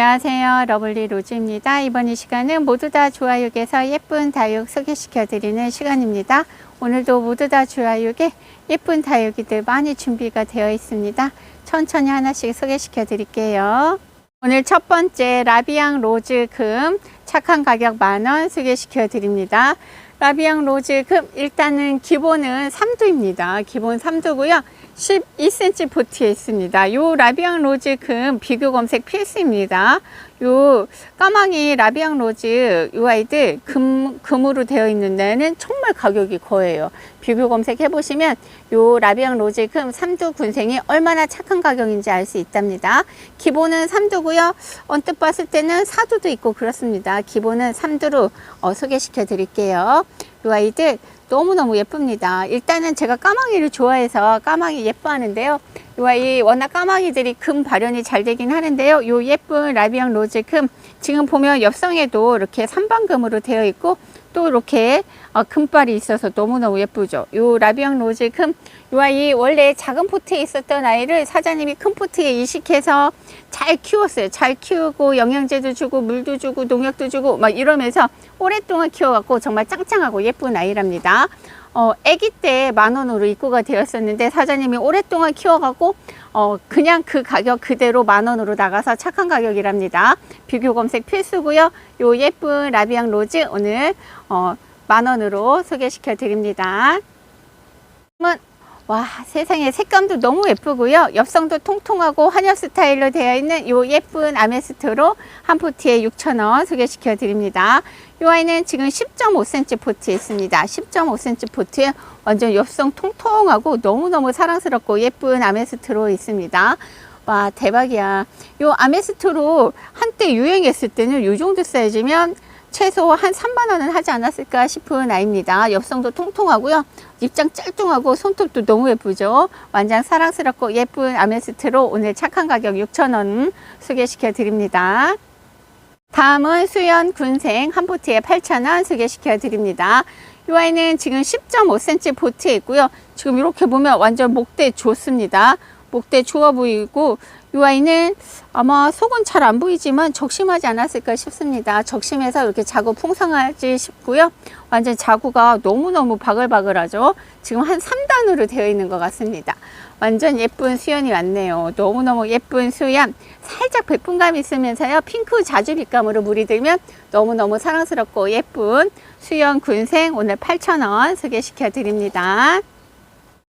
안녕하세요. 러블리 로즈입니다. 이번 이 시간은 모두 다 좋아육에서 예쁜 다육 소개시켜 드리는 시간입니다. 오늘도 모두 다 좋아육에 예쁜 다육이들 많이 준비가 되어 있습니다. 천천히 하나씩 소개시켜 드릴게요. 오늘 첫 번째 라비앙 로즈 금 착한 가격 만원 소개시켜 드립니다. 라비앙 로즈 금 일단은 기본은 3두입니다. 기본 3두고요. 12cm 보트에 있습니다. 요 라비앙 로즈 금 비교 검색 필수입니다. 요 까망이 라비앙 로즈 요 아이들 금, 금으로 되어 있는 데는 정말 가격이 거예요. 비교 검색 해 보시면 요 라비앙 로즈 금 3두 군생이 얼마나 착한 가격인지 알 수 있답니다. 기본은 3두고요. 언뜻 봤을 때는 4두도 있고 그렇습니다. 기본은 3두로 어, 소개시켜 드릴게요. 요 아이들 너무너무 예쁩니다. 일단은 제가 까마귀를 좋아해서 까마귀 예뻐하는데요. 이 워낙 까마귀들이 금 발현이 잘 되긴 하는데요. 요 예쁜 라비앙 로즈 금 지금 보면 옆성에도 이렇게 삼방금으로 되어 있고 또 이렇게 어, 금발이 있어서 너무너무 예쁘죠. 요 라비앙 로즈 금, 요 아이 원래 작은 포트에 있었던 아이를 사장님이 큰 포트에 이식해서 잘 키웠어요. 잘 키우고 영양제도 주고 물도 주고 농약도 주고 막 이러면서 오랫동안 키워갖고 정말 짱짱하고 예쁜 아이랍니다. 어, 아기 때 만 원으로 입고가 되었었는데 사장님이 오랫동안 키워갖고 어, 그냥 그 가격 그대로 만 원으로 나가서 착한 가격이랍니다. 비교 검색 필수고요. 요 예쁜 라비앙 로즈 오늘 어, 만 원으로 소개시켜 드립니다. 와 세상에 색감도 너무 예쁘고요. 옆성도 통통하고 한엽 스타일로 되어 있는 요 예쁜 아메스트로 한 포트에 6,000원 소개시켜 드립니다. 이 아이는 지금 10.5cm 포트에 있습니다. 10.5cm 포트에 완전 옆성 통통하고 너무너무 사랑스럽고 예쁜 아메스트로 있습니다. 와 대박이야. 요 아메스트로 한때 유행했을 때는 요 정도 사이즈면 최소 한 3만 원은 하지 않았을까 싶은 아이입니다. 엽성도 통통하고요. 입장 짤뚱하고 손톱도 너무 예쁘죠. 완전 사랑스럽고 예쁜 아메스트로 오늘 착한 가격 6,000원 소개시켜 드립니다. 다음은 수연 군생 한 보트에 8,000원 소개시켜 드립니다. 이 아이는 지금 10.5cm 보트에 있고요. 지금 이렇게 보면 완전 목대 좋습니다. 목대 좋아 보이고 이 아이는 아마 속은 잘 안 보이지만 적심하지 않았을까 싶습니다. 적심해서 이렇게 자구 풍성하지 싶고요. 완전 자구가 너무너무 바글바글하죠. 지금 한 3단으로 되어 있는 것 같습니다. 완전 예쁜 수연이 왔네요. 너무너무 예쁜 수연. 살짝 백분감 있으면서요. 핑크 자주빛감으로 물이 들면 너무너무 사랑스럽고 예쁜 수연 군생 오늘 8,000원 소개시켜 드립니다.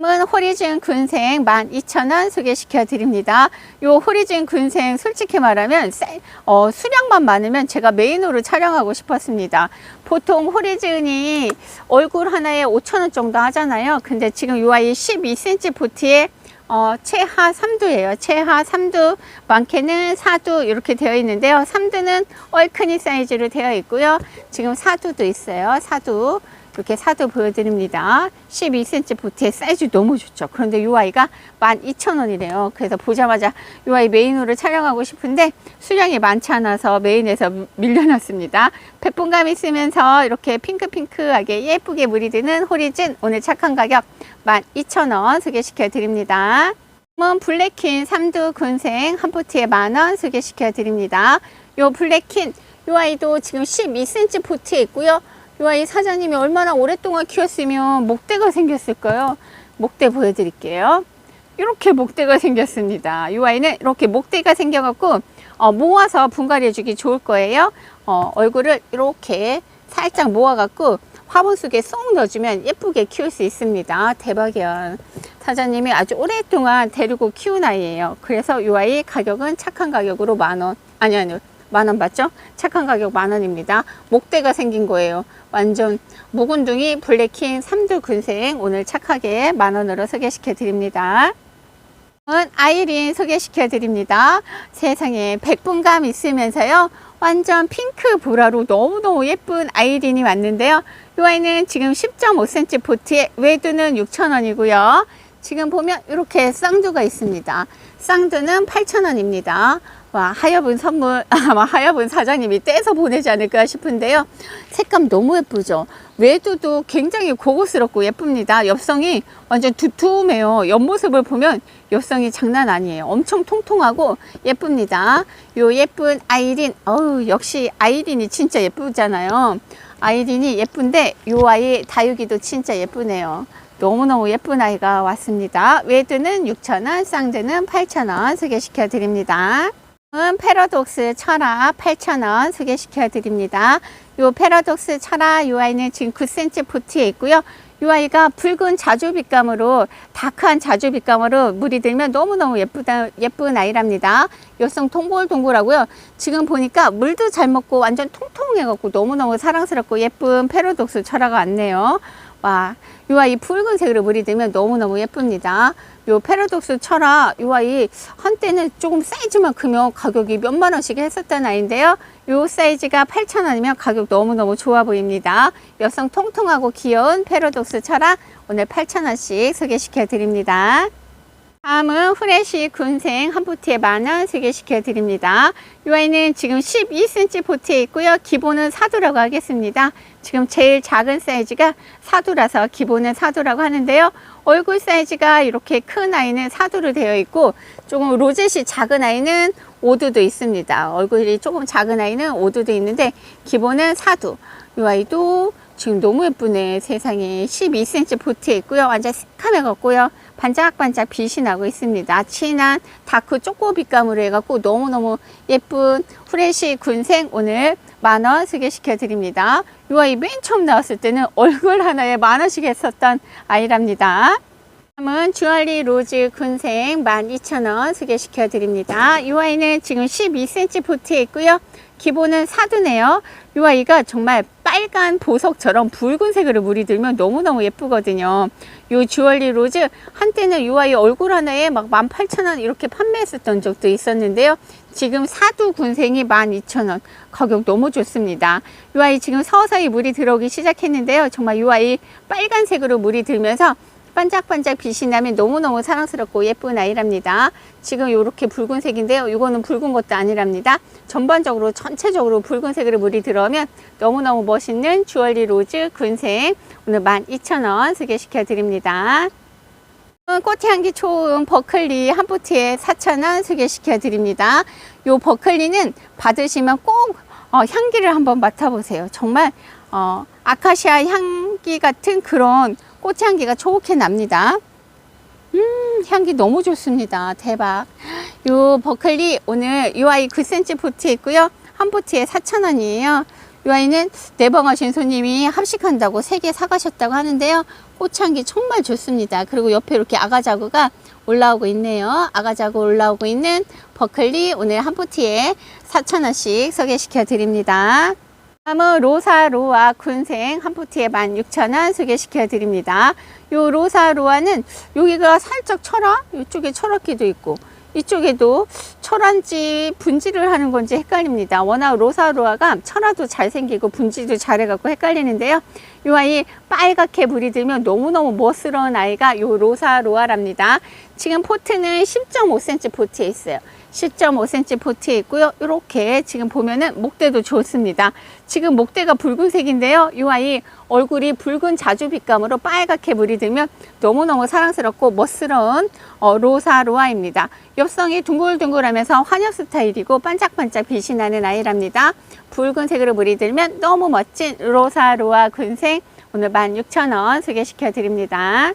은 호리준 군생 12,000원 소개시켜 드립니다. 요 호리준 군생 솔직히 말하면 세, 어, 수량만 많으면 제가 메인으로 촬영하고 싶었습니다. 보통 호리준이 얼굴 하나에 5,000원 정도 하잖아요. 근데 지금 요 아이 12cm 보트에 어, 최하 3두예요. 최하 3두, 많게는 4두 이렇게 되어 있는데요. 3두는 얼큰이 사이즈로 되어 있고요. 지금 4두도 있어요. 4두. 이렇게 사도 보여드립니다. 12cm 보트의 사이즈 너무 좋죠. 그런데 이 아이가 12,000원이래요. 그래서 보자마자 이 아이 메인으로 촬영하고 싶은데 수량이 많지 않아서 메인에서 밀려났습니다. 백분감 있으면서 이렇게 핑크핑크하게 예쁘게 물이 드는 호리진 오늘 착한 가격 12,000원 소개시켜 드립니다. 다음은 블랙킨 3두 군생 한 포트에 만원 소개시켜 드립니다. 요 블랙킨 이 아이도 지금 12cm 포트에 있고요. 이 아이 사장님이 얼마나 오랫동안 키웠으면 목대가 생겼을까요? 목대 보여드릴게요. 이렇게 목대가 생겼습니다. 이 아이는 이렇게 목대가 생겨갖고 어, 모아서 분갈이 해주기 좋을 거예요. 어, 얼굴을 이렇게 살짝 모아갖고 화분 속에 쏙 넣어주면 예쁘게 키울 수 있습니다. 대박이야. 사장님이 아주 오랫동안 데리고 키운 아이예요. 그래서 이 아이 가격은 착한 가격으로 만 원. 아니, 아니요. 만원 받죠? 착한 가격 만 원입니다. 목대가 생긴 거예요. 완전 묵은둥이 블랙킹 3두 근생 오늘 착하게 만 원으로 소개시켜 드립니다. 아이린 소개시켜 드립니다. 세상에 백분감 있으면서요. 완전 핑크 보라로 너무너무 예쁜 아이린이 왔는데요. 이 아이는 지금 10.5cm 보트에 외두는 6,000원이고요. 지금 보면 이렇게 쌍두가 있습니다. 쌍두는 8,000원입니다. 와, 하여분 선물, 아마 하여분 사장님이 떼서 보내지 않을까 싶은데요. 색감 너무 예쁘죠? 외두도 굉장히 고급스럽고 예쁩니다. 엽성이 완전 두툼해요. 옆모습을 보면 엽성이 장난 아니에요. 엄청 통통하고 예쁩니다. 요 예쁜 아이린, 어우, 역시 아이린이 진짜 예쁘잖아요. 아이린이 예쁜데 요 아이 다육이도 진짜 예쁘네요. 너무너무 예쁜 아이가 왔습니다. 외두는 6,000원, 쌍두는 8,000원 소개시켜 드립니다. 은 패러독스 철아 8,000원 소개시켜 드립니다. 요 패러독스 철아 요 아이는 지금 9cm 포트에 있고요. 요 아이가 붉은 자주빛감으로 다크한 자주빛감으로 물이 들면 너무너무 예쁘다 예쁜 아이랍니다. 여성 동글동글하고요. 지금 보니까 물도 잘 먹고 완전 통통해갖고 너무너무 사랑스럽고 예쁜 패러독스 철아가 왔네요. 와, 요 아이 붉은색으로 물이 들면 너무너무 예쁩니다. 요 패러독스 철아, 요 아이 한때는 조금 사이즈만 크면 가격이 몇만 원씩 했었던 아이인데요. 요 사이즈가 8,000원이면 가격 너무너무 좋아 보입니다. 여성 통통하고 귀여운 패러독스 철아 오늘 8,000원씩 소개시켜 드립니다. 다음은 후레쉬 군생 한 포트에 만원 소개시켜 드립니다. 이 아이는 지금 12cm 포트에 있고요. 기본은 사두라고 하겠습니다. 지금 제일 작은 사이즈가 사두라서 기본은 사두라고 하는데요. 얼굴 사이즈가 이렇게 큰 아이는 사두로 되어 있고 조금 로zet이 작은 아이는 오두도 있습니다. 얼굴이 조금 작은 아이는 오두도 있는데 기본은 사두. 이 아이도 지금 너무 예쁘네 세상에 12cm 포트에 있고요 완전 새카매 같고요 반짝반짝 빛이 나고 있습니다 진한 다크 쪼꼬 빛감으로 해갖고 너무너무 예쁜 후레쉬 군생 오늘 만 원 소개시켜 드립니다. 이 아이 맨 처음 나왔을 때는 얼굴 하나에 만 원씩 했었던 아이랍니다. 다음은 주얼리 로즈 군생 12,000원 소개시켜 드립니다. 이 아이는 지금 12cm 포트에 있고요 기본은 사두네요 이 아이가 정말 빨간 보석처럼 붉은색으로 물이 들면 너무너무 예쁘거든요. 요 주얼리 로즈 한때는 요 아이 얼굴 하나에 막 18,000원 이렇게 판매했었던 적도 있었는데요. 지금 사두 군생이 12,000원 가격 너무 좋습니다. 요 아이 지금 서서히 물이 들어오기 시작했는데요. 정말 요 아이 빨간색으로 물이 들면서 반짝반짝 빛이 나면 너무너무 사랑스럽고 예쁜 아이랍니다. 지금 이렇게 붉은색인데요. 이거는 붉은 것도 아니랍니다. 전반적으로 전체적으로 붉은색으로 물이 들어오면 너무너무 멋있는 주얼리 로즈 군색 오늘 12,000원 소개시켜 드립니다. 꽃향기 좋은 버클리 한 포트에 4,000원 소개시켜 드립니다. 이 버클리는 받으시면 꼭 어, 향기를 한번 맡아보세요. 정말 어, 아카시아 향기 같은 그런 꽃 향기가 좋게 납니다. 음, 향기 너무 좋습니다. 대박. 요 버클리 오늘 요 아이 9cm 포트에 있고요. 한 포트에 4,000원이에요. 이 아이는 내방하신 손님이 합식한다고 3개 사가셨다고 하는데요. 꽃향기 정말 좋습니다. 그리고 옆에 이렇게 아가자구가 올라오고 있네요. 아가자구 올라오고 있는 버클리 오늘 한 포트에 4,000원씩 소개시켜 드립니다. 다음은 로사로아 군생 한 포트에 16,000원 소개시켜 드립니다. 요 로사로아는 여기가 살짝 철화, 이쪽에 철화기도 있고 이쪽에도 철한지 분지를 하는 건지 헷갈립니다. 워낙 로사로아가 철화도 잘생기고 분지도 잘해갖고 헷갈리는데요. 이 아이 빨갛게 물이 들면 너무너무 멋스러운 아이가 요 로사로아랍니다. 지금 포트는 10.5cm 포트에 있어요. 10.5cm 포트에 있고요. 이렇게 지금 보면은 목대도 좋습니다. 지금 목대가 붉은색인데요. 이 아이 얼굴이 붉은 자주빛감으로 빨갛게 물이 들면 너무너무 사랑스럽고 멋스러운 어, 로사로아입니다. 엽성이 둥글둥글하면서 환엽 스타일이고 반짝반짝 빛이 나는 아이랍니다. 붉은색으로 물이 들면 너무 멋진 로사로아 군생 오늘 16,000원 소개시켜 드립니다.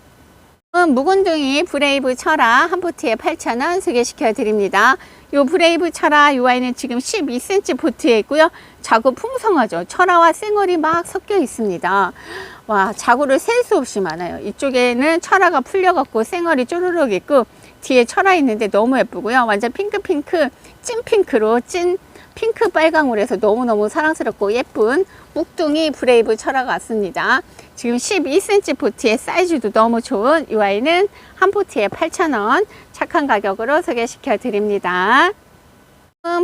묵은둥이 브레이브 철아 한 포트에 8,000원 소개시켜 드립니다. 요 브레이브 철아 요 아이는 지금 12cm 포트에 있고요. 자구 풍성하죠. 철아와 쌩얼이 막 섞여 있습니다. 와 자구를 셀 수 없이 많아요. 이쪽에는 철아가 풀려갖고 쌩얼이 쪼르륵 있고 뒤에 철아 있는데 너무 예쁘고요. 완전 핑크핑크 찐 핑크로 찐 핑크 빨강으로 해서 너무너무 사랑스럽고 예쁜 묵둥이 브레이브 철화가 왔습니다. 지금 12cm 포트의 사이즈도 너무 좋은 이 아이는 한 포트에 8,000원 착한 가격으로 소개시켜 드립니다.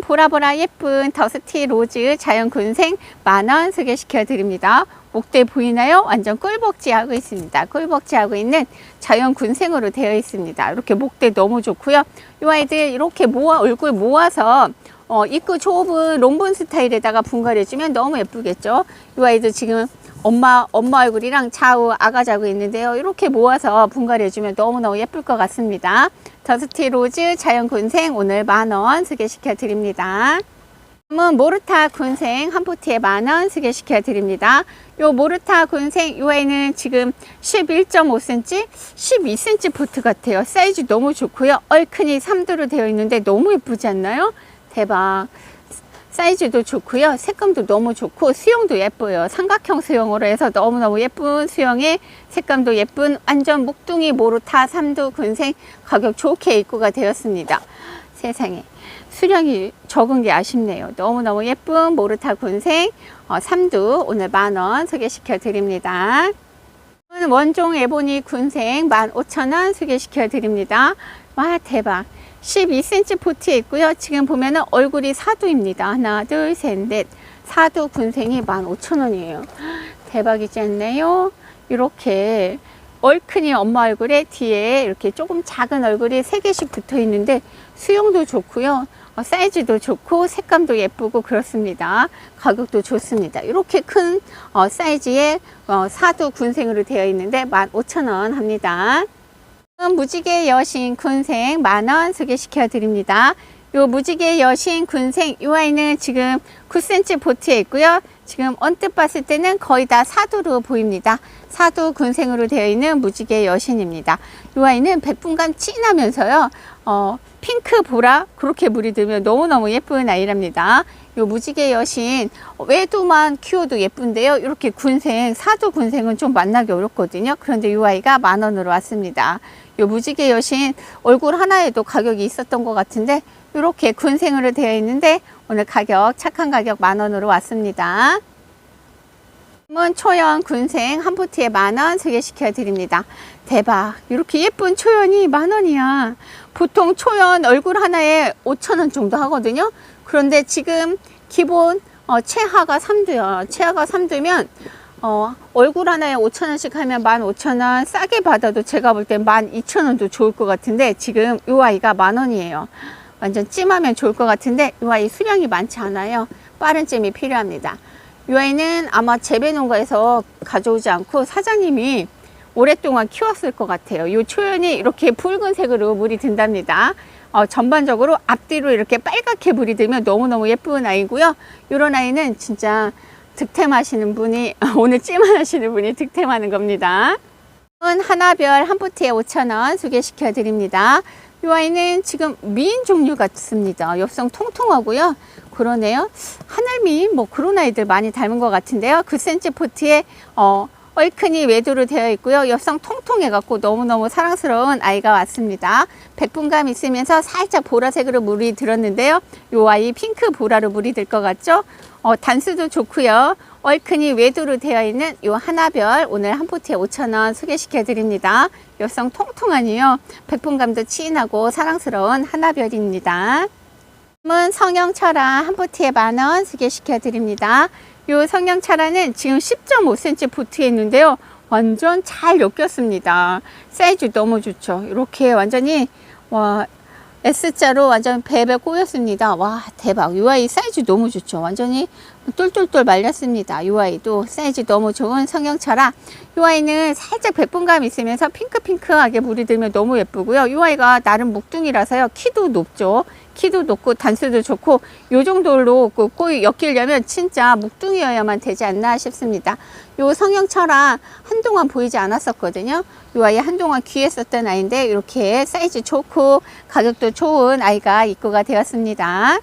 보라보라 예쁜 더스티 로즈 자연 군생 만원 소개시켜 드립니다. 목대 보이나요? 완전 꿀벅지 하고 있습니다. 꿀벅지 하고 있는 자연 군생으로 되어 있습니다. 이렇게 목대 너무 좋고요. 이 아이들 이렇게 모아 얼굴 모아서 어, 입구 좁은 롱본 스타일에다가 분갈해주면 너무 예쁘겠죠. 이 아이도 지금 엄마, 엄마 얼굴이랑 좌우 아가 자고 있는데요. 이렇게 모아서 분갈해주면 너무너무 예쁠 것 같습니다. 더스티 로즈 자연 군생 오늘 만원 소개시켜 드립니다. 다음은 모르타 군생 한 포트에 만원 소개시켜 드립니다. 요 모르타 군생 요 아이는 지금 11.5cm, 12cm 포트 같아요. 사이즈 너무 좋고요. 얼큰이 3도로 되어 있는데 너무 예쁘지 않나요? 대박. 사이즈도 좋고요. 색감도 너무 좋고 수영도 예뻐요. 삼각형 수영으로 해서 너무너무 예쁜 수영에 색감도 예쁜 완전 묵둥이 모르타 3도 군생 가격 좋게 입고가 되었습니다. 세상에. 수량이 적은 게 아쉽네요. 너무너무 예쁜 모르타 군생 어, 3두 오늘 만원 소개시켜 드립니다. 원종 에보니 군생 15,000원 소개시켜 드립니다. 와 대박. 12cm 포트에 있고요. 지금 보면은 얼굴이 사두입니다. 하나, 둘, 셋, 넷. 사두 군생이 15,000원이에요. 대박이지 않나요? 이렇게 얼큰이 엄마 얼굴에 뒤에 이렇게 조금 작은 얼굴이 세 개씩 붙어 있는데 수영도 좋고요. 어, 사이즈도 좋고 색감도 예쁘고 그렇습니다. 가격도 좋습니다. 이렇게 큰 어, 사이즈의 어, 사두 군생으로 되어 있는데 15,000원 합니다. 무지개 여신 군생 만원 소개시켜 드립니다. 요 무지개 여신 군생 요 아이는 지금 9cm 보트에 있고요. 지금 언뜻 봤을 때는 거의 다 사두로 보입니다. 사두 군생으로 되어 있는 무지개 여신입니다. 요 아이는 백분감 진하면서요. 어, 핑크 보라 그렇게 물이 들면 너무너무 예쁜 아이랍니다. 요 무지개 여신 외도만 키워도 예쁜데요. 이렇게 군생 사두 군생은 좀 만나기 어렵거든요. 그런데 요 아이가 만 원으로 왔습니다. 요 무지개 여신 얼굴 하나에도 가격이 있었던 것 같은데 이렇게 군생으로 되어 있는데 오늘 가격 착한 가격 만 원으로 왔습니다. 문 초연 군생 한 포트에 만원 소개시켜 드립니다. 대박. 이렇게 예쁜 초연이 만 원이야. 보통 초연 얼굴 하나에 5천 원 정도 하거든요. 그런데 지금 기본 어, 최하가 3두요. 최하가 3두면 어, 얼굴 하나에 5천 원씩 하면 15,000원 싸게 받아도 제가 볼땐 12,000원도 좋을 것 같은데 지금 이 아이가 만 원이에요. 완전 찜하면 좋을 것 같은데 이 아이 수량이 많지 않아요. 빠른 찜이 필요합니다. 이 아이는 아마 재배 농가에서 가져오지 않고 사장님이 오랫동안 키웠을 것 같아요. 이 초연이 이렇게 붉은색으로 물이 든답니다. 어, 전반적으로 앞뒤로 이렇게 빨갛게 물이 들면 너무너무 예쁜 아이고요. 이런 아이는 진짜 득템하시는 분이 오늘 찜하시는 분이 득템하는 겁니다. 하나별 한 포트에 5,000원 소개시켜 드립니다. 이 아이는 지금 미인 종류 같습니다. 엽성 통통하고요. 그러네요. 하늘미 뭐 그런 아이들 많이 닮은 것 같은데요. 9cm 포트에 어, 얼큰이 외도로 되어 있고요. 엽성 통통해 갖고 너무너무 사랑스러운 아이가 왔습니다. 백분감 있으면서 살짝 보라색으로 물이 들었는데요. 이 아이 핑크 보라로 물이 들 것 같죠? 어, 단수도 좋고요. 얼큰이 외도로 되어 있는 이 하나별 오늘 한 포트에 5,000원 소개시켜 드립니다. 엽성 통통하니요. 백분감도 진하고 사랑스러운 하나별입니다. 다음은 성형철화 한 포트에 만원 소개시켜 드립니다. 이 성형철화는 지금 10.5cm 포트에 있는데요. 완전 잘 엮였습니다. 사이즈 너무 좋죠. 이렇게 완전히 와 S자로 완전 배배 꼬였습니다. 와 대박. 이 아이 사이즈 너무 좋죠. 완전히 똘똘똘 말렸습니다. 이 아이도 사이즈 너무 좋은. 이 아이는 살짝 백분감 있으면서 핑크핑크하게 물이 들면 너무 예쁘고요. 이 아이가 나름 묵둥이라서요. 키도 높죠. 키도 높고 단수도 좋고 요 정도로 그 꼬이 엮이려면 진짜 묵둥이여야만 되지 않나 싶습니다. 요 성형철화 한동안 보이지 않았었거든요. 요 아이 한동안 귀했었던 아이인데 이렇게 사이즈 좋고 가격도 좋은 아이가 입고가 되었습니다.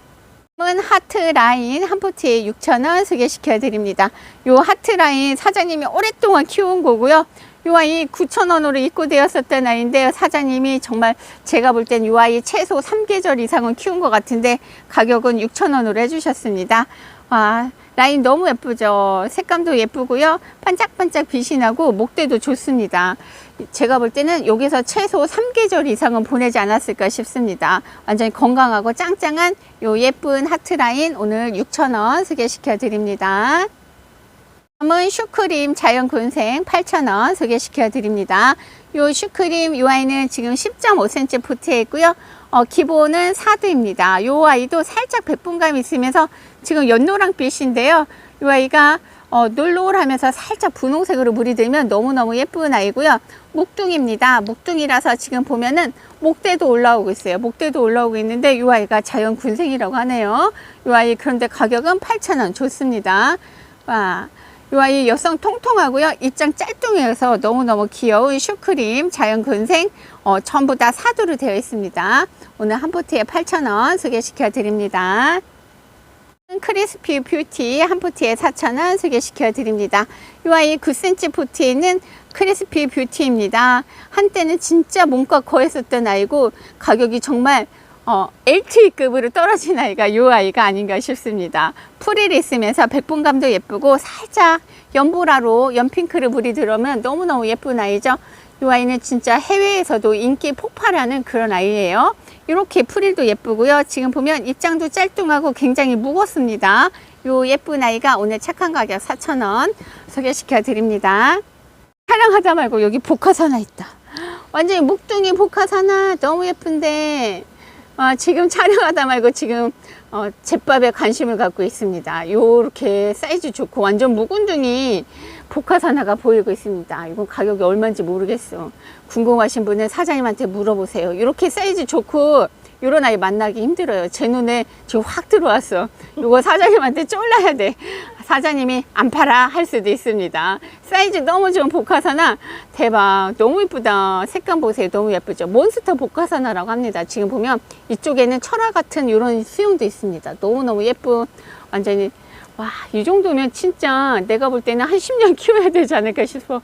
은 하트 라인 한 포트에 6,000원 소개시켜 드립니다. 요 하트 라인 사장님이 오랫동안 키운 거고요. 요 아이 9,000원으로 입고되었었던 아이인데요. 사장님이 정말 제가 볼 땐 요 아이 최소 3계절 이상은 키운 것 같은데 가격은 6,000원으로 해주셨습니다. 와, 라인 너무 예쁘죠. 색감도 예쁘고요. 반짝반짝 빛이 나고 목대도 좋습니다. 제가 볼 때는 여기서 최소 3계절 이상은 보내지 않았을까 싶습니다. 완전히 건강하고 짱짱한 요 예쁜 하트 라인 오늘 6,000원 소개시켜 드립니다. 다음은 슈크림 자연 군생 8,000원 소개시켜 드립니다. 요 슈크림 요 아이는 지금 10.5cm 보트에 있고요. 어, 기본은 4두입니다. 요 아이도 살짝 백분감 있으면서 지금 연노랑빛인데요. 요 아이가 어, 놀놀하면서 살짝 분홍색으로 물이 들면 너무너무 예쁜 아이고요. 목둥입니다. 목둥이라서 지금 보면은 목대도 올라오고 있어요. 목대도 올라오고 있는데 이 아이가 자연 군생이라고 하네요. 이 아이 그런데 가격은 8,000원 좋습니다. 와. 이 아이 여성 통통하고요. 입장 짤뚱해서 너무너무 귀여운 슈크림 자연 군생 어, 전부 다 사두로 되어 있습니다. 오늘 한 포트에 8,000원 소개시켜 드립니다. 크리스피 뷰티 한 포트에 4,000원 소개시켜 드립니다. 이 아이 9cm 포트에 있는 크리스피 뷰티입니다. 한때는 진짜 몸과 거했었던 아이고 가격이 정말 어, LTE급으로 떨어진 아이가 이 아이가 아닌가 싶습니다. 풀이 있으면서 백분감도 예쁘고 살짝 연보라로 연핑크를 물이 들어오면 너무너무 예쁜 아이죠. 이 아이는 진짜 해외에서도 인기 폭발하는 그런 아이예요. 이렇게 프릴도 예쁘고요. 지금 보면 입장도 짤뚱하고 굉장히 무겁습니다. 이 예쁜 아이가 오늘 착한 가격 4,000원 소개시켜 드립니다. 촬영하다 말고 여기 복화사나 있다. 완전히 목둥이 복화사나 너무 예쁜데 어, 지금 촬영하다 말고 지금 어, 제밥에 관심을 갖고 있습니다. 요렇게 사이즈 좋고 완전 묵은둥이 복화사나가 보이고 있습니다. 이건 가격이 얼마인지 모르겠어. 궁금하신 분은 사장님한테 물어보세요. 이렇게 사이즈 좋고 요런 아이 만나기 힘들어요. 제 눈에 지금 확 들어왔어. 이거 사장님한테 쫄라야 돼. 사장님이 안 팔아 할 수도 있습니다. 사이즈 너무 좋은 복화사나 대박 너무 이쁘다. 색감 보세요. 너무 예쁘죠. 몬스터 복화사나라고 합니다. 지금 보면 이쪽에는 철화 같은 이런 수용도 있습니다. 너무너무 예쁜 완전히 와, 이 정도면 진짜 내가 볼 때는 한 10년 키워야 되지 않을까 싶어.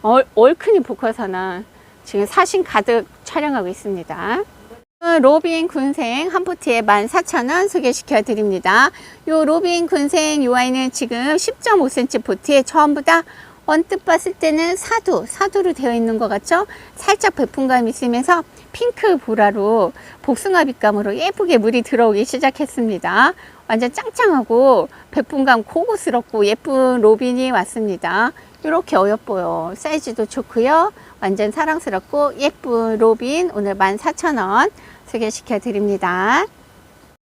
얼, 얼큰이 복화사나 지금 사신 가득 촬영하고 있습니다. 로빈 군생 한 포트에 14,000원 소개시켜 드립니다. 요 로빈 군생 요 아이는 지금 10.5cm 포트에 전부 다 언뜻 봤을 때는 사두, 사두로 되어 있는 것 같죠? 살짝 배풍감 있으면서 핑크 보라로 복숭아 빛감으로 예쁘게 물이 들어오기 시작했습니다. 완전 짱짱하고 배풍감 고급스럽고 예쁜 로빈이 왔습니다. 이렇게 어여뻐요. 사이즈도 좋고요. 완전 사랑스럽고 예쁜 로빈 오늘 14,000원 소개시켜 드립니다.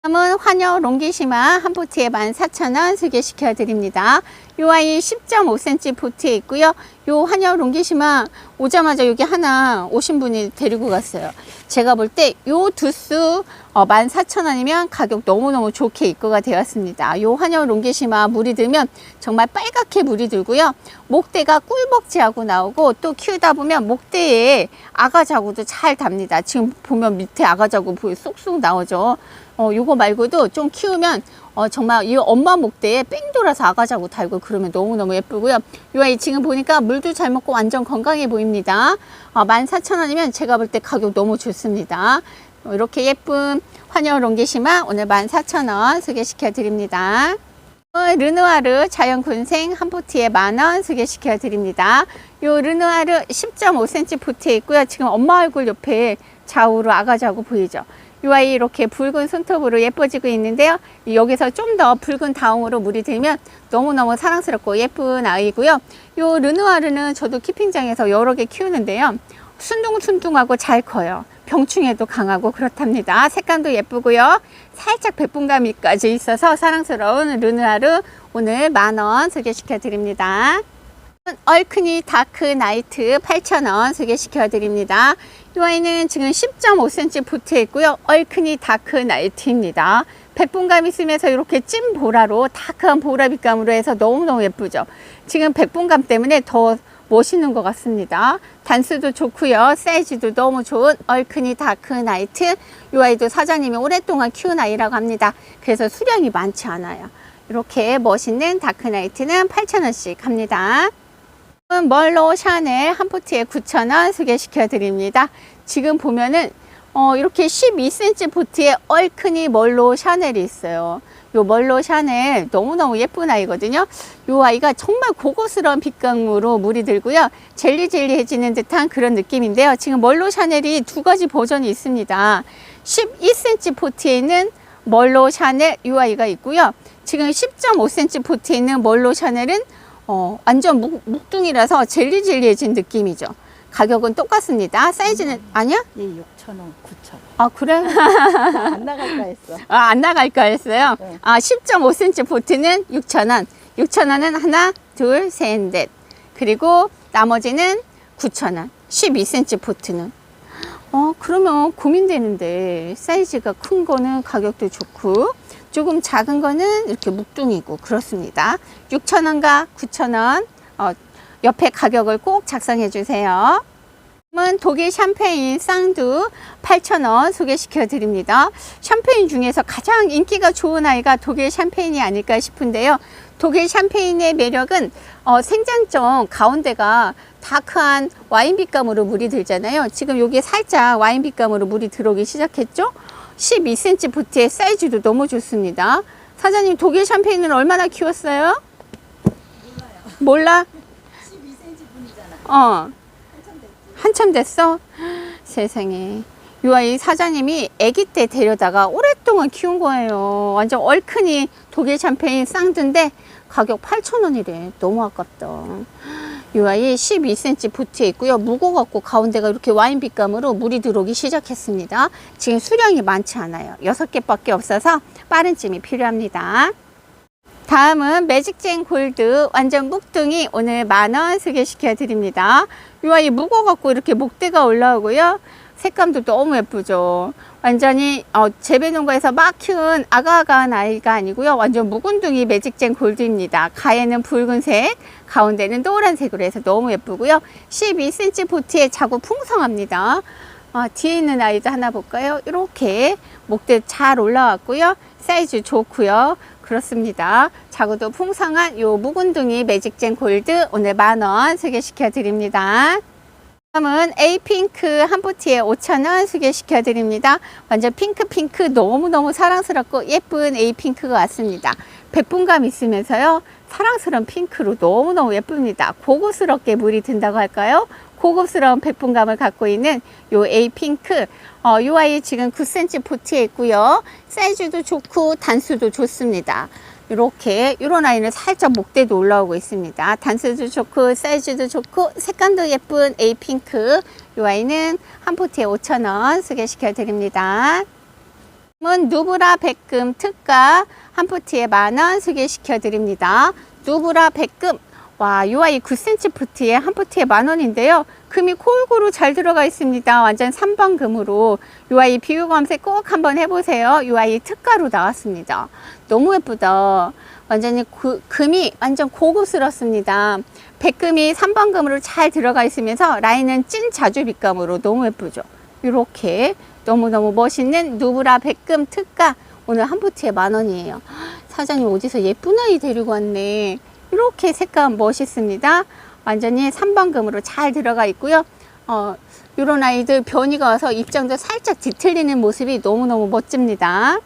다음은 환여 롱기시마 한 포트에 14,000원 소개시켜 드립니다. 요 아이 10.5cm 포트에 있고요. 요 환여 롱기시마 오자마자 여기 하나 오신 분이 데리고 갔어요. 제가 볼 때 요 두수 어, 14,000원이면 가격 너무너무 좋게 입고가 되었습니다. 요 환여 롱기시마 물이 들면 정말 빨갛게 물이 들고요. 목대가 꿀벅지하고 나오고 또 키우다 보면 목대에 아가자구도 잘 답니다. 지금 보면 밑에 아가자구 보이 쏙쏙 나오죠. 어, 요거 말고도 좀 키우면 어, 정말 이 엄마 목대에 뺑 돌아서 아가자구 달고 그러면 너무너무 예쁘고요. 요 아이 지금 보니까 물도 잘 먹고 완전 건강해 보입니다. 어, 14,000원이면 제가 볼 때 가격 너무 좋습니다. 어, 이렇게 예쁜 환여 롱게시마 오늘 14,000원 소개시켜 드립니다. 어, 르누아르 자연 군생 한 포트에 만원 소개시켜 드립니다. 요 르누아르 10.5cm 포트에 있고요. 지금 엄마 얼굴 옆에 좌우로 아가자구 보이죠? 이 아이 이렇게 붉은 손톱으로 예뻐지고 있는데요. 여기서 좀 더 붉은 다홍으로 물이 들면 너무너무 사랑스럽고 예쁜 아이고요. 요 르누아르는 저도 키핑장에서 여러 개 키우는데요. 순둥순둥하고 잘 커요. 병충해도 강하고 그렇답니다. 색감도 예쁘고요. 살짝 백분감이까지 있어서 사랑스러운 르누아르 오늘 만원 소개시켜 드립니다. 얼크니 다크 나이트 8,000원 소개시켜 드립니다. 이 아이는 지금 10.5cm 포트에 있고요. 얼크니 다크 나이트입니다. 백분감 있으면서 이렇게 찐 보라로 다크한 보라 빛감으로 해서 너무너무 예쁘죠. 지금 백분감 때문에 더 멋있는 것 같습니다. 단수도 좋고요. 사이즈도 너무 좋은 얼크니 다크 나이트. 이 아이도 사장님이 오랫동안 키운 아이라고 합니다. 그래서 수량이 많지 않아요. 이렇게 멋있는 다크 나이트는 8,000원씩 합니다. 멀로 샤넬 한 포트에 9,000원 소개시켜 드립니다. 지금 보면은 어, 이렇게 12cm 포트에 얼큰이 멀로 샤넬이 있어요. 요 멀로 샤넬 너무너무 예쁜 아이거든요. 요 아이가 정말 고급스러운 빛감으로 물이 들고요. 젤리젤리해지는 듯한 그런 느낌인데요. 지금 멀로 샤넬이 두 가지 버전이 있습니다. 12cm 포트에 있는 멀로 샤넬 요 아이가 있고요. 지금 10.5cm 포트에 있는 멀로 샤넬은 어, 완전 묵, 묵둥이라서 젤리젤리해진 느낌이죠. 가격은 똑같습니다. 사이즈는 아니야? 예, 6,000원, 9,000원. 아 그래? 안 나갈까 했어. 아, 안 나갈까 했어요. 네. 아 10.5cm 보트는 6,000원. 6,000원은 하나, 둘, 셋, 넷. 그리고 나머지는 9,000원. 12cm 보트는. 어 그러면 고민되는데 사이즈가 큰 거는 가격도 좋고 조금 작은 거는 이렇게 묵둥이고 그렇습니다. 6,000원과 9,000원 어, 옆에 가격을 꼭 작성해 주세요. 은 독일 샴페인 쌍두 8,000원 소개시켜 드립니다. 샴페인 중에서 가장 인기가 좋은 아이가 독일 샴페인이 아닐까 싶은데요. 독일 샴페인의 매력은 어, 생장점 가운데가 다크한 와인 빛감으로 물이 들잖아요. 지금 여기 살짝 와인 빛감으로 물이 들어오기 시작했죠. 12cm 부트의 사이즈도 너무 좋습니다. 사장님 독일 샴페인은 얼마나 키웠어요? 몰라? 12cm 분이잖아. 어. 한참 됐어? 세상에. 요 아이 사장님이 아기 때 데려다가 오랫동안 키운 거예요. 완전 얼큰이 독일 샴페인 쌍두인데 가격 8,000원이래. 너무 아깝다. 요 아이 12cm 부트에 있고요. 무거워갖고 가운데가 이렇게 와인 빛감으로 물이 들어오기 시작했습니다. 지금 수량이 많지 않아요. 6개밖에 없어서 빠른 찜이 필요합니다. 다음은 매직젠 골드 완전 묵둥이 오늘 만원 소개시켜 드립니다. 이 아이 묵어갖고 이렇게 목대가 올라오고요. 색감도 너무 예쁘죠. 완전히 어, 재배농가에서 막 키운 아가아가한 아이가 아니고요. 완전 묵은둥이 매직젠 골드입니다. 가에는 붉은색, 가운데는 노란색으로 해서 너무 예쁘고요. 12cm 보트에 자구 풍성합니다. 어, 뒤에 있는 아이도 하나 볼까요? 이렇게 목대 잘 올라왔고요. 사이즈 좋고요. 그렇습니다. 자구도 풍성한 요 묵은둥이 매직젠 골드 오늘 만원 소개시켜 드립니다. 다음은 에이핑크 한 포티에 5,000원 소개시켜 드립니다. 완전 핑크핑크 너무너무 사랑스럽고 예쁜 에이핑크가 왔습니다. 백분감 있으면서요. 사랑스러운 핑크로 너무너무 예쁩니다. 고급스럽게 물이 든다고 할까요? 고급스러운 백분감을 갖고 있는 요 에이핑크 어, 요 아이 지금 9cm 포트에 있고요. 사이즈도 좋고 단수도 좋습니다. 이렇게 이런 아이는 살짝 목대도 올라오고 있습니다. 단수도 좋고 사이즈도 좋고 색감도 예쁜 에이핑크 이 아이는 한 포트에 5,000원 소개시켜 드립니다. 은 누브라 백금 특가 한 포트에 만원 소개시켜 드립니다. 누브라 백금 와, 이 아이 9cm 포트에 한 포트에 만 원인데요. 금이 골고루 잘 들어가 있습니다. 완전 3번 금으로 이 아이 비교 검색 꼭 한번 해보세요. 이 아이 특가로 나왔습니다. 너무 예쁘다. 완전히 구, 금이 완전 고급스럽습니다. 백금이 3번 금으로 잘 들어가 있으면서 라인은 찐 자주 빛감으로 너무 예쁘죠. 이렇게 너무너무 멋있는 누브라 백금 특가 오늘 한 포트에 만 원이에요. 사장님 어디서 예쁜 아이 데리고 왔네. 이렇게 색감 멋있습니다. 완전히 3번금으로 잘 들어가 있고요. 어, 이런 아이들 변이가 와서 입장도 살짝 뒤틀리는 모습이 너무너무 멋집니다.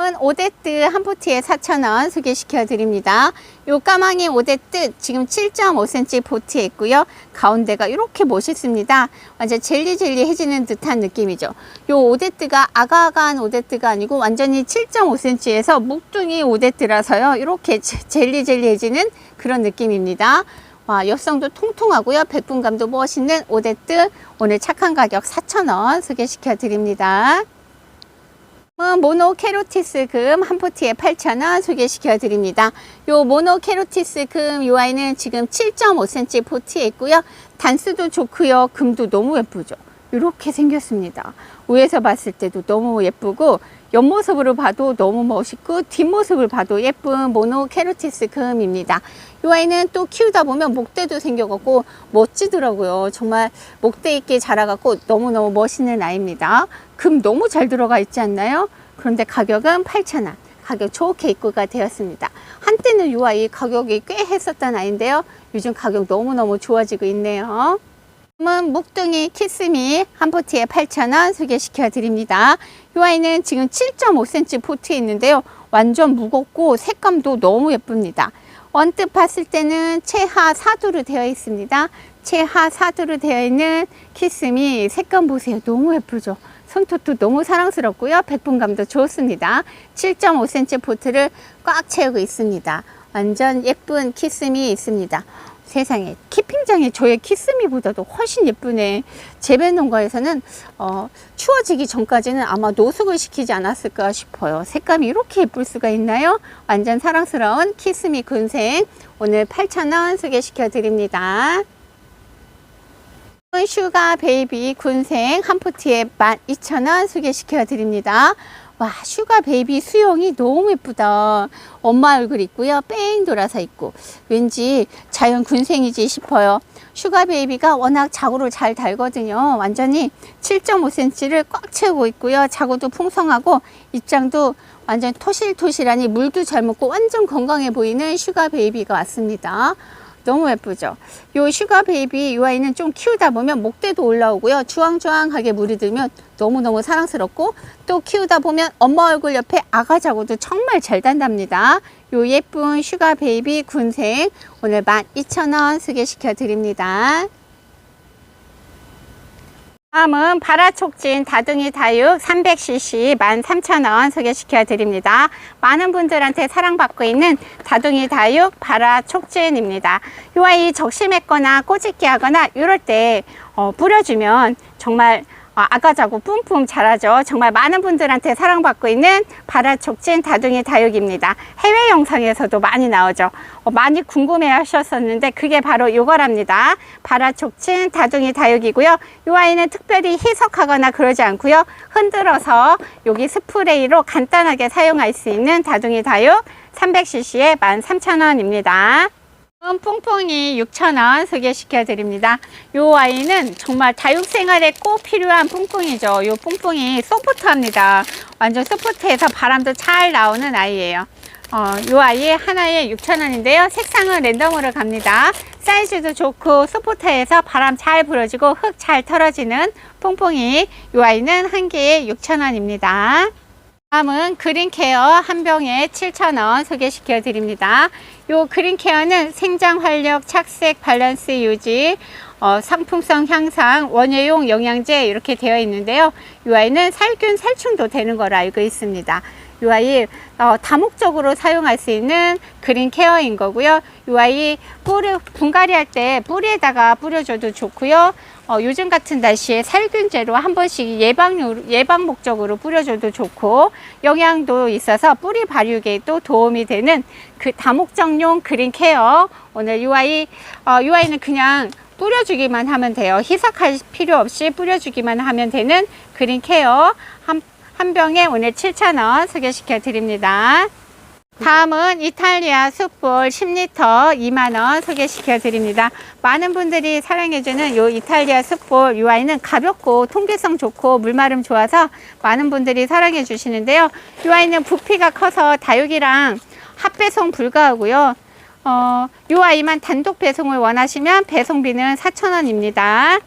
은 오데뜨 한 포트에 4,000원 소개시켜 드립니다. 요 까망이 오데뜨 지금 7.5cm 포트에 있고요. 가운데가 이렇게 멋있습니다. 완전 젤리젤리해지는 듯한 느낌이죠. 요 오데뜨가 아가아가한 오데뜨가 아니고 완전히 7.5cm에서 묵둥이 오데뜨라서요. 이렇게 젤리젤리해지는 그런 느낌입니다. 와, 옆성도 통통하고요. 백분감도 멋있는 오데뜨 오늘 착한 가격 4,000원 소개시켜 드립니다. 모노 케로티스 금 한 포트에 8,000원 소개시켜 드립니다. 요 모노 케로티스 금 요 아이는 지금 7.5cm 포트에 있고요. 단수도 좋고요. 금도 너무 예쁘죠. 이렇게 생겼습니다. 위에서 봤을 때도 너무 예쁘고 옆모습으로 봐도 너무 멋있고 뒷모습을 봐도 예쁜 모노 케로티스 금입니다. 이 아이는 또 키우다 보면 목대도 생겨갖고 멋지더라고요. 정말 목대 있게 자라갖고 너무너무 멋있는 아이입니다. 금 너무 잘 들어가 있지 않나요? 그런데 가격은 8,000원. 가격 좋게 입고가 되었습니다. 한때는 이 아이 가격이 꽤 했었던 아이인데요. 요즘 가격 너무너무 좋아지고 있네요. 은 묵둥이 키스미 한 포트에 8,000원 소개시켜 드립니다. 이 아이는 지금 7.5cm 포트에 있는데요. 완전 무겁고 색감도 너무 예쁩니다. 언뜻 봤을 때는 최하 사두로 되어 있습니다. 최하 사두로 되어 있는 키스미 색감 보세요. 너무 예쁘죠? 손톱도 너무 사랑스럽고요. 백분감도 좋습니다. 7.5cm 포트를 꽉 채우고 있습니다. 완전 예쁜 키스미 있습니다. 세상에 키핑장에 저의 키스미보다도 훨씬 예쁘네. 재배 농가에서는 어, 추워지기 전까지는 아마 노숙을 시키지 않았을까 싶어요. 색감이 이렇게 예쁠 수가 있나요? 완전 사랑스러운 키스미 군생 오늘 8,000원 소개시켜 드립니다. 슈가 베이비 군생 한 포트에 12,000원 소개시켜 드립니다. 와, 슈가 베이비 수영이 너무 예쁘다. 엄마 얼굴 있고요. 뺑 돌아서 있고. 왠지 자연 군생이지 싶어요. 슈가 베이비가 워낙 자구를 잘 달거든요. 완전히 7.5cm를 꽉 채우고 있고요. 자구도 풍성하고 입장도 완전 토실토실하니 물도 잘 먹고 완전 건강해 보이는 슈가 베이비가 왔습니다. 너무 예쁘죠? 요 슈가 베이비 이 아이는 좀 키우다 보면 목대도 올라오고요. 주황주황하게 물이 들면 너무너무 사랑스럽고 또 키우다 보면 엄마 얼굴 옆에 아가 자고도 정말 잘 단답니다. 요 예쁜 슈가 베이비 군생 오늘 12,000원 소개시켜 드립니다. 다음은 바라촉진 다둥이 다육 300cc 13,000원 소개시켜 드립니다. 많은 분들한테 사랑받고 있는 다둥이 다육 바라촉진입니다. 이 아이 적심했거나 꼬집기 하거나 이럴 때 어, 뿌려주면 정말 어, 아가자고 뿜뿜 자라죠. 정말 많은 분들한테 사랑받고 있는 바라촉진 다둥이 다육입니다. 해외 영상에서도 많이 나오죠. 어, 많이 궁금해 하셨었는데 그게 바로 이거랍니다. 바라촉진 다둥이 다육이고요. 이 아이는 특별히 희석하거나 그러지 않고요. 흔들어서 여기 스프레이로 간단하게 사용할 수 있는 다둥이 다육 300cc에 13,000원입니다. 퐁퐁이 6,000원 소개시켜 드립니다. 요 아이는 정말 다육 생활에 꼭 필요한 퐁퐁이죠. 요 퐁퐁이 소프트합니다. 완전 소프트해서 바람도 잘 나오는 아이예요. 어, 요 아이 하나에 6,000원인데요. 색상은 랜덤으로 갑니다. 사이즈도 좋고 소프트해서 바람 잘 불어지고 흙 잘 털어지는 퐁퐁이 요 아이는 한 개에 6,000원입니다. 다음은 그린케어 한 병에 7,000원 소개시켜 드립니다. 요 그린케어는 생장 활력, 착색, 밸런스 유지, 어, 상품성 향상, 원예용 영양제 이렇게 되어 있는데요. 이 아이는 살균, 살충도 되는 걸 알고 있습니다. 이 아이 어, 다목적으로 사용할 수 있는 그린 케어인 거고요. 이 아이 뿌리 분갈이 할 때 뿌리에다가 뿌려줘도 좋고요. 어, 요즘 같은 날씨에 살균제로 한 번씩 예방 예방 목적으로 뿌려줘도 좋고 영양도 있어서 뿌리 발육에도 도움이 되는 그 다목적용 그린 케어 오늘 이 아이 어, 이 아이는 그냥 뿌려주기만 하면 돼요. 희석할 필요 없이 뿌려주기만 하면 되는 그린 케어 한, 한 병에 오늘 7,000원 소개시켜 드립니다. 다음은 이탈리아 숯볼 10리터 2만원 소개시켜 드립니다. 많은 분들이 사랑해주는 요 이탈리아 숯볼 이 아이는 가볍고 통기성 좋고 물마름 좋아서 많은 분들이 사랑해 주시는데요. 이 아이는 부피가 커서 다육이랑 합배송 불가하고요. 어, 요 아이만 단독 배송을 원하시면 배송비는 4,000원입니다.